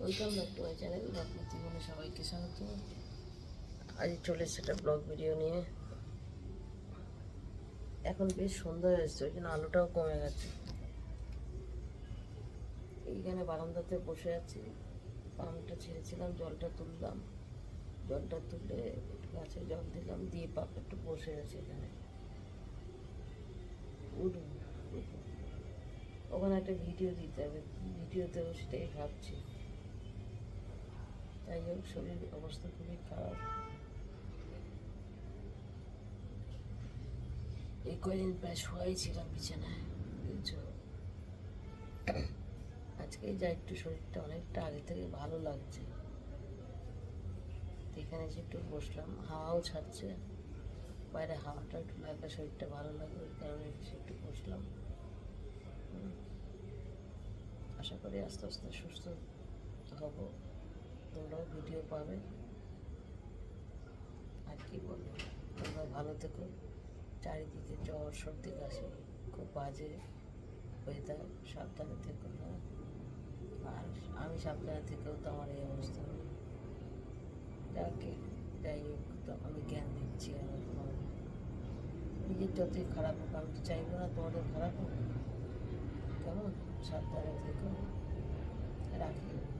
Welcome back to my channel আপনার জীবনে সবাইকে স্বাগত। আজ চলে একটা ব্লগ ভিডিও নিয়ে। এখন বেশ সন্ধ্যা হয়ে এসছে ওই জন্য আলোটাও কমে গেছে। এইখানে বারান্দাতে বসে আছি। পাম্পটা ছেড়েছিলাম, জলটা তুললাম। জলটা তুলে একটু গাছে জল দিলাম, দিয়ে পাপ একটু বসে আছে এখানে। উঠবো। ওখানে একটা ভিডিও দিতে হবে। ভিডিওতেও সেটাই ভাবছি। যাই হোক শরীর অবস্থা খুবই খারাপ। এই কয়দিন প্রায় শোয়াই ছিলাম বিছানায়, বুঝছ? আজকে যা একটু শরীরটা অনেকটা আগে থেকে ভালো লাগছে। এখানে এসে একটু বসলাম, হাওয়াও ছাড়ছে। বাইরে হাওয়াটা একটু লাগলে শরীরটা ভালো লাগে, ওই কারণে এসে একটু বসলাম। আশা করি আস্তে আস্তে সুস্থ হব। তোমরাও ভিডিও পাবে। আর কি বলব, তোমরা ভালো থেকো। চারিদিকে জ্বর সর্দি, কাশি, খুব বাজে ওয়েদার সাবধানে থেকো না। আর আমি সাবধানে থেকেও তো আমার এই অবস্থা। যাকে, যাই হোক, তো আমি জ্ঞান দিচ্ছি আমার তোমার নিজের যতই খারাপ হোক, আমি তো চাইব না তোমাদের খারাপ হোক। কেমন? সাবধানে থেকো। রাখি।